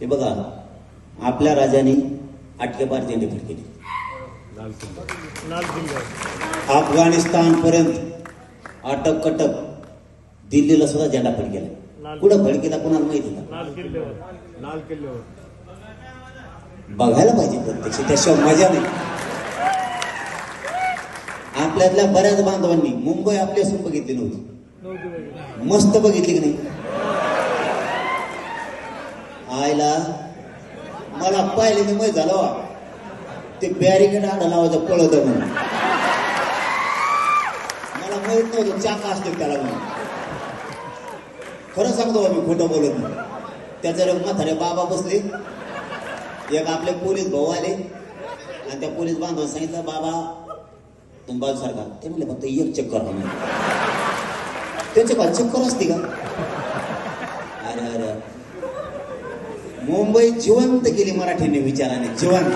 हे बघा आपल्या राजाने आटकेपार झेंडे फडकेले लाल अफगाणिस्तान पर्यंत अटक कटक दिल्लीला सुद्धा झेंडा फडकेला कुठं फडकेला कोणाला माहिती बघायला पाहिजे प्रत्यक्ष त्याशिवाय मजा नाही. आपल्यातल्या बऱ्याच बांधवांनी मुंबई आपली असून बघितली नव्हती. मस्त बघितली की नाही? आयला मला पाहिले माहीत झालं. वा. ते बॅरिकेड आडा लावायचं पळत म्हणून. मला माहीत नव्हतं चाका असते त्याला म्हणून. खरं सांगतो बा मी खोटं बोलत नाही. त्याच्यावर एक म्हातारे बाबा बसले. एक आपले पोलीस भाऊ आले. आणि त्या पोलीस बांधवांना सांगितलं बाबा तुम्ही बाजू सारखा ते म्हणले फक्त एक चक्कर त्याचे का चक्कर असते का अरे अरे मुंबई जिवंत केली मराठीने विचाराने जिवंत.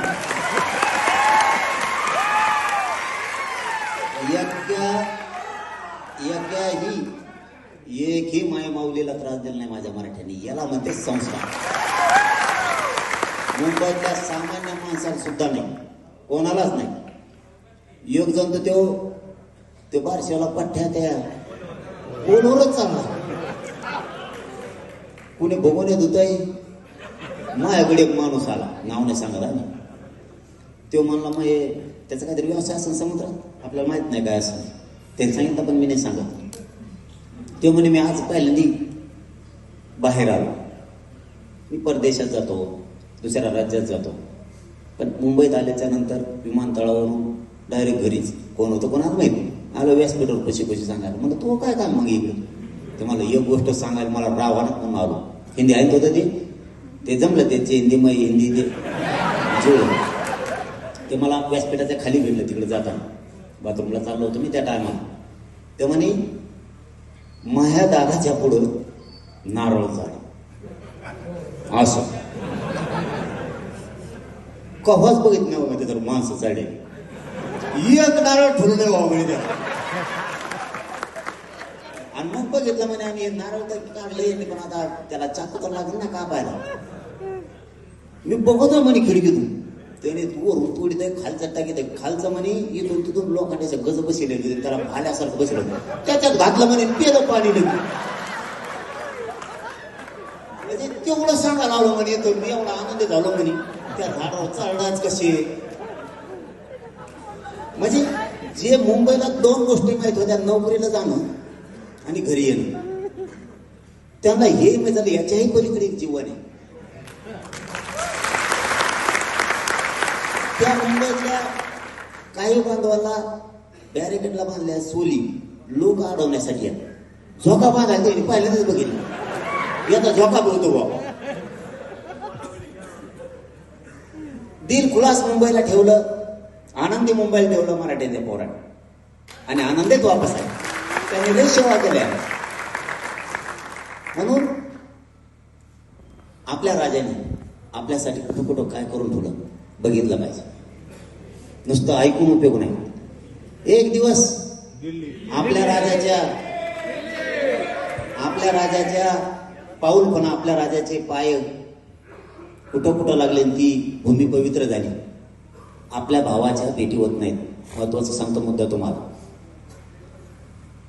यज्ञ यज्ञ ही एकही माय माऊलीला त्रास दिला नाही माझ्या मराठ्याने. याला म्हणते संस्कार. मुंबईतल्या सामान्य माणसाला सुद्धा नाही. कोणालाच नाही. योग जण तर त्यो ते बारशाला पठ्ठ्या त्या फोनवरच चालला. कुणी बघून येत होताय माझ्याकडे एक माणूस आला. नाव नाही सांगत आम्ही. तो म्हणला मग हे त्याचा काहीतरी व्यवसाय असेल समुद्रात? आपल्याला माहीत नाही काय असं त्यांनी सांगितलं पण मी नाही सांगत. तो म्हणे मी आज पहिल्यांदी बाहेर आलो. मी परदेशात जातो दुसऱ्या राज्यात जातो. पण मुंबईत आल्याच्यानंतर विमानतळावरून डायरेक्ट घरीच. कोण होतं कोणाला माहीत आलो व्यासपीठावर कशी कशी सांगायला. म्हणलं तो काय काम मग इकडे? ते मला एक गोष्ट सांगायला मला रावणात म्हणून आलो. हिंदी ऐकत होतं ते. ते जमलं त्याचे हिंदी मग हिंदी ते. जुळलं ते मला व्यासपीठाच्या खाली भेटलं तिकडे जाताना. बाथरूमला चाललो होतो मी त्या टायमाला. ते म्हणे माह्या दादाच्या पुढं नारळ झाड असं. कव्हाच बघित नाही हो बाबा तर माणसं चाडे एक नारळ ठरलं बाबा हो त्याला. आणि मग बघितलं म्हणे आम्ही नारळ तर काढले पण आता त्याला चाकू तर लागेल ना कापायला मी बघतो म्हणे खिडकीतून त्याने वरून थोडी आहे खालचा टाकीत खालचं म्हणे इथून तिथून लोखंडाच्या गज बसले त्याला भाल्यासारखं बसलं त्याच्यात घातलं म्हणे पेलं पाणी निघून म्हणजे तेवढं सांगा लावलं म्हणे तो मी एवढा आनंद झालो म्हणे त्या झाडावर चालणार कसे म्हणजे जे मुंबईला दोन गोष्टी माहीत होत्या नोकरीला जाणं आणि घरी येणं. त्यांना हे माहीत झालं याच्याही पलीकडे एक जीवन आहे. त्या मुंबईतल्या काही बांधवाला बॅरिकेडला बांधल्या सोली. लोक अडवण्यासाठी झोका बांधायला त्यांनी पहिल्यांदाच बघितलं. याचा झोका बोलतो बाबा दिल खुलास मुंबईला ठेवलं आनंदी मुंबईला ठेवलं मराठ्यांच्या पोरात आणि आनंदीत वापस आहे त्यांनी लय सेवा केल्या म्हणून आपल्या राजाने आपल्यासाठी कुठं कुठं काय करून ठेवलं बघितलं पाहिजे. नुसतं ऐकून उपयोग नाही. एक दिवस आपल्या राजाच्या आपल्या राजाच्या पाऊल पण आपल्या राजाचे पाय कुठं कुठं लागले आणि ती भूमी पवित्र झाली. आपल्या भावाच्या भेटी होत नाहीत. महत्वाचं सांगतो मुद्दा तुम्हाला.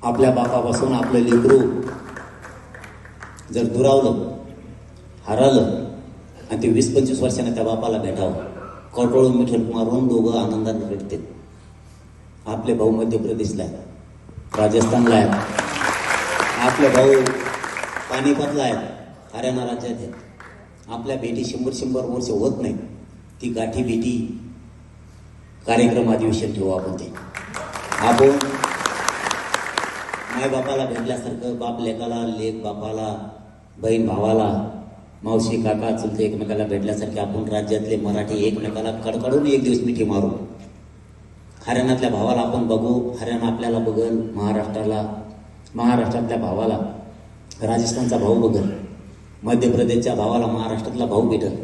आपल्या बापापासून आपलं लेकरू जर दुरावलं हरवलं आणि ते वीस पंचवीस वर्षाने त्या बापाला भेटावं कटोळून मिठल मारून दोघं आनंदाने भेटते आपले भाऊ मध्य प्रदेशला आहेत राजस्थानला आहेत आपले भाऊ पानिपतला आहेत हरियाणा राज्यात आहेत. आपल्या भेटी शंभर शंभर वर्ष होत नाही ती गाठी भेटी कार्यक्रम अधिवेशन ठेवू आपण ते. आपण माय बापाला भेटल्यासारखं बाप लेकाला लेक बापाला बहीण भावाला मावशी काका चुलते एकमेकाला भेटल्यासारखे आपण राज्यातले मराठी एकमेकाला कडकडून एक दिवस मिठी मारू हरियाणातल्या भावाला आपण बघू हरियाणा आपल्याला बघल महाराष्ट्राला महाराष्ट्रातल्या भावाला राजस्थानचा भाऊ बघल मध्य प्रदेशच्या भावाला महाराष्ट्रातला भाऊ भेटल.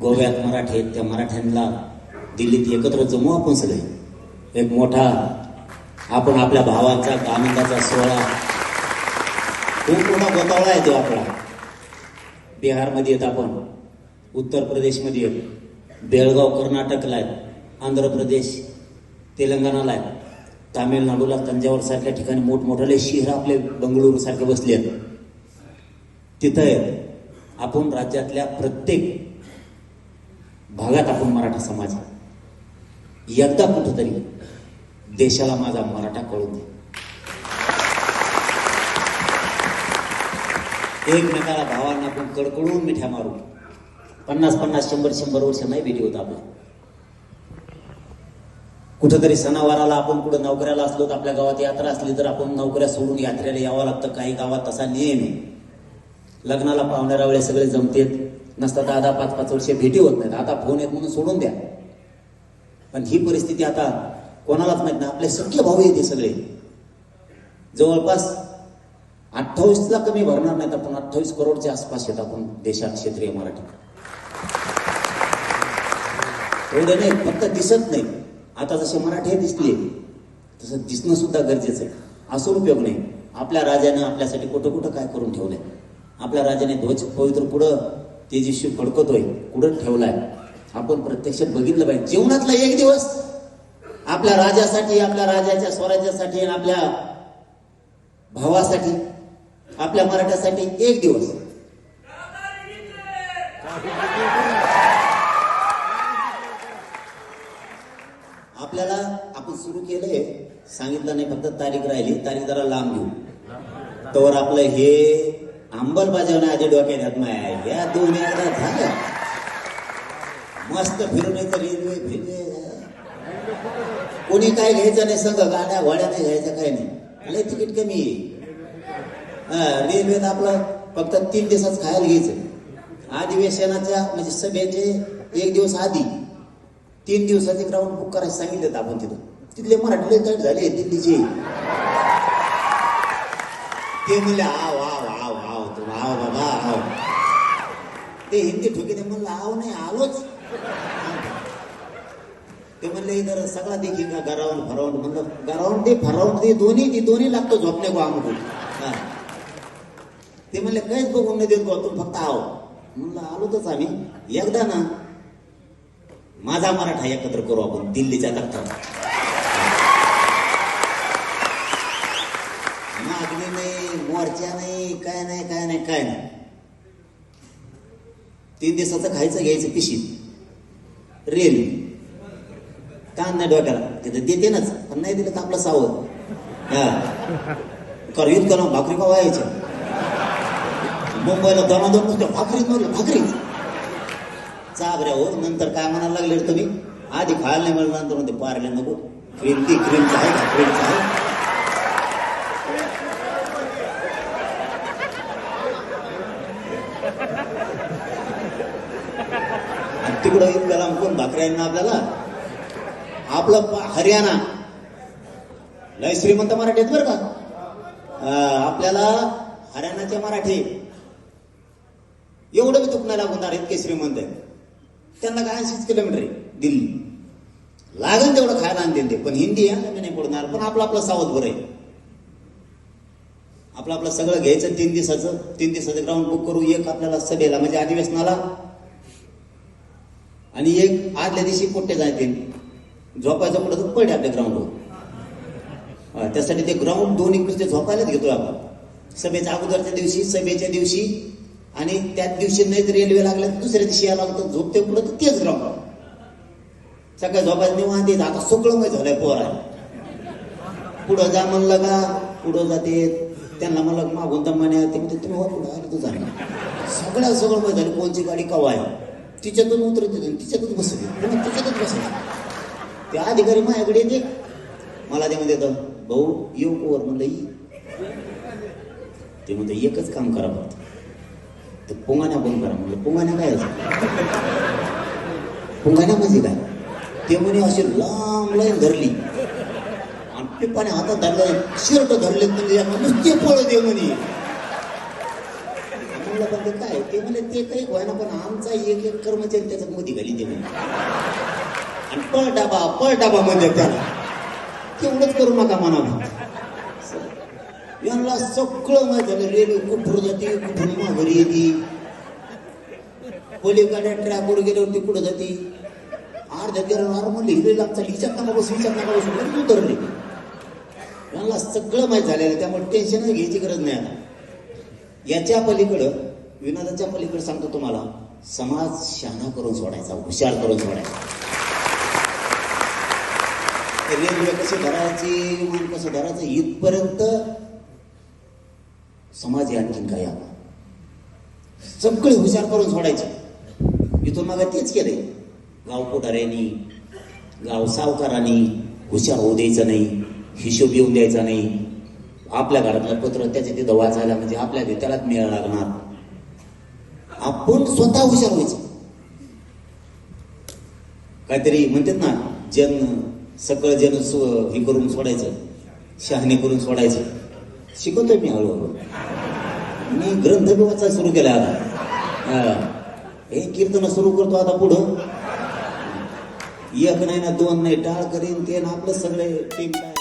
गोव्यात मराठी आहेत त्या मराठ्यांना दिल्लीत एकत्र जमू आपण सगळे. एक मोठा आपण आपल्या भावांचा आनंदाचा सोहळा खूप मोठा गोतावळा आहे तो आपला. बिहारमध्ये येत आपण उत्तर प्रदेशमध्ये आहेत बेळगाव कर्नाटकला आहेत आंध्र प्रदेश तेलंगणाला आहेत तामिळनाडूला तंजावर सारख्या ठिकाणी मोठमोठाले शहर आपले बंगळुरू सारखे बसले आहेत. तिथं आहेत आपण राज्यातल्या प्रत्येक भागात आपण मराठा समाज एकदा कुठंतरी देशाला माझा मराठा कळून दे एकमेकाला भावांना आपण कडकडून मिठ्या मारू. पन्नास पन्नास शंभर शंभर वर्ष नाही भेटी होत आपल्या. कुठंतरी सणावाराला आपण कुठं नोकऱ्याला असलो तर आपल्या गावात यात्रा असली तर आपण नोकऱ्या सोडून यात्रेला यावं लागतं. काही गावात तसा नियम आहे. लग्नाला पाहुण्यारा वेळेस सगळे जमतेत. नसतात तर दहा पाच पाच वर्ष भेटी होत नाहीत. आता फोन येत म्हणून सोडून द्या. पण ही परिस्थिती आता कोणालाच माहीत नाही. आपले सख्य भाऊ येते सगळे. जवळपास अठ्ठावीसला कमी भरणार नाहीत आपण. अठ्ठावीस करोडच्या आसपास येत आपण देशात क्षेत्रीय मराठी एवढं नाही फक्त दिसत नाही. आता जसे मराठी दिसले तसं दिसणं सुद्धा गरजेचं आहे. असं उपयोग नाही. आपल्या राजानं आपल्यासाठी कुठं कुठं काय करून ठेवलंय? आपल्या राजाने ध्वज पवित्र पुढं तेजस्वी फडकतोय कुठं ठेवलाय? आपण प्रत्यक्षात बघितलं पाहिजे. जीवनातला एक दिवस आपल्या राजासाठी आपल्या राजाच्या स्वराज्यासाठी आणि आपल्या भावासाठी आपल्या मराठ्यासाठी एक दिवस. आपल्याला आपण सुरू केलंय. सांगितलं नाही फक्त तारीख राहिली. तारीख जरा लांब घेऊ. तर आपलं हे अंमलबजावणी आधी डोक्यात येत माया या दोन एकदा झालं. मस्त फिरून येतं रेल्वे फिरले. कोणी काय घ्यायचं नाही सगळं गाड्या घोड्या घ्यायचं काय नाही. लय तिकीट कमी आहे. हा, रेल्वेत आपलं फक्त तीन दिवसाच खायला घ्यायचं. अधिवेशनाच्या म्हणजे सभेचे एक दिवस आधी तीन दिवसाचे ग्राउंड बुक करायला सांगितलेत आपण तिथं. तिथले मराठी लय झाले दिल्लीचे. ते म्हणले आव आव आव आव तू आव बाबा आव. ते हिंदी ठोके म्हणलं आव नाही आलोच. ते म्हणले इधर सगळा देखील का गरावून फरावून म्हणलं गरावून दे फरावून दे दोन्ही ती दोन्ही लागतो झोपणे गो आमको ते म्हणले काहीच बघून नाही देत गो तू फक्त आहो म्हणलं आलोतच आम्ही. एकदा ना माझा मराठा एकत्र करू आपण दिल्लीच्या तख्तावर मागणी नाही मोर्चा नाही काय नाही काय नाही काय नाही. तीन दिवसाचं खायचं घ्यायचं पिशीत. रेल कान नाही डोक्याला. तिथं देते नाच पण नाही दिलं तर आपलं सावध. हा. युद्ध करा भाकरी का व्हायच्या मुंबईला दमादम नुसतं भाकरीच म्हणलं भाकरीच चाबऱ्या हो नंतर काय म्हणायला लागले तुम्ही? आधी खायला नाही म्हणलं नंतर म्हणते पारले नको. क्रीम ती क्रीमचं आहे का? क्रीमचं आहे. तिकडं येऊन गेला कोण भाकऱ्यांना आपल्याला? आपलं हरियाणा. लय श्रीमंत मराठी आहेत बरं का? आपल्याला हरियाणाचे मराठी एवढं बी दुखणं लागणार इतके श्रीमंत आहेत. त्यांना काय ऐंशीच किलोमीटर आहे? दिल्ली. लागेल तेवढं खायला आणतील ते पण हिंदी आहे नाही पडणार पण आपलं आपलं सावध बरं आहे. आपलं आपलं सगळं घ्यायचं तीन दिवसाचं. तीन दिवसाचं ग्राउंड बुक करू. एक आपल्याला सभेला म्हणजे अधिवेशनाला. आणि एक आदल्या दिवशी पोट्टे जायतील. झोपायचं म्हटलं तर पडे आपल्या ग्राउंडवर त्यासाठी ते ग्राउंड दोन एक ते झोपायलाच घेतो आपण. सभेच्या अगोदरच्या दिवशी सभेच्या दिवशी आणि त्याच दिवशी नाही रेल्वे लागल्या तर दुसऱ्या दिवशी यायला लागतं. झोपते पुढं तर तेच ग्राउंड सकाळी झोपायचं निवांत येत आता सगळं मग झालंय पोर पुढं जा म्हणलं का? पुढं जाते. त्यांना म्हणलं मागून दमाने ते म्हणते तुम्ही हो पुढं आले तुझा सगळ्या सगळं माहिती झालं. कोणची गाडी कवा आहे? तिच्यातून उतरत तिच्यातच बसत तिच्यातच बसत ते अधिकारी माझ्याकडे येते. मला ते म्हणते भाऊ येऊ कोवर म्हणलं ये ते म्हणते एकच काम करा फक्त. ते पोंगाण्या पण करा म्हणलं. पोंगाण्या काय असं पुंगाण्या म्हणजे काय? ते म्हणे अशी लांब लाईन धरली. आणि पिपाने हातात धरलं शर्ट धरले म्हणजे नुसते पळ दे म्हणे. म्हणलं पण ते काय? ते म्हणे ते काही व्हायना पण आमचा एक एक कर्मचारी त्याच्यात मोदी घाली ते म्हणे. आणि पळ डाबा पळ डाबा म्हणजे त्याला. तेवढंच करू नका म्हणा यांना सगळं माहिती झालं. रेल्वे कुठून जाते कुठून माघारी येते. पलीकडे ट्रॅकवर गेल्यावरती कुठं जाते? अर्ध्या गेल्यावर म्हणले हिरे लागचा हिच्यात नका बसू हिच्यात नका बसू. लगेच उतरले. यांना सगळं माहीत झालेलं. त्यामुळे टेन्शनच घ्यायची गरज नाही आता. याच्या पलीकडं विनोदाच्या पलीकडे सांगतो तुम्हाला समाज शहाणा करून सोडायचा हुशार करून सोडायचा. रेल्वे म्हणजे कसं धरायची विमान म्हणजे कसं धरायचं इथपर्यंत समाज या आणखीन काय आता सगळे हुशार करून सोडायचे. इथून मग तेच केलंय गाव पुढाऱ्यांनी गाव सावकारांनी हुशार होऊ द्यायचं नाही हिशोब येऊन द्यायचा नाही. आपल्या घरातलं पत्र त्याच्या तिथं वाचायला म्हणजे आपल्या त्यालाच मिळायला लागणार. आपण स्वतः हुशार व्हायचं. काहीतरी म्हणतात ना जन सगळं जण हे करून सोडायचं. शहाणे करून सोडायचं. शिकवतोय मी हळूहळू. मी ग्रंथ बी वाचायला सुरू केला आता. हे. कीर्तन सुरू करतो आता पुढं. एक नाही ना दोन नाही. टाळ करीन ते ना आपलं सगळे टीम काय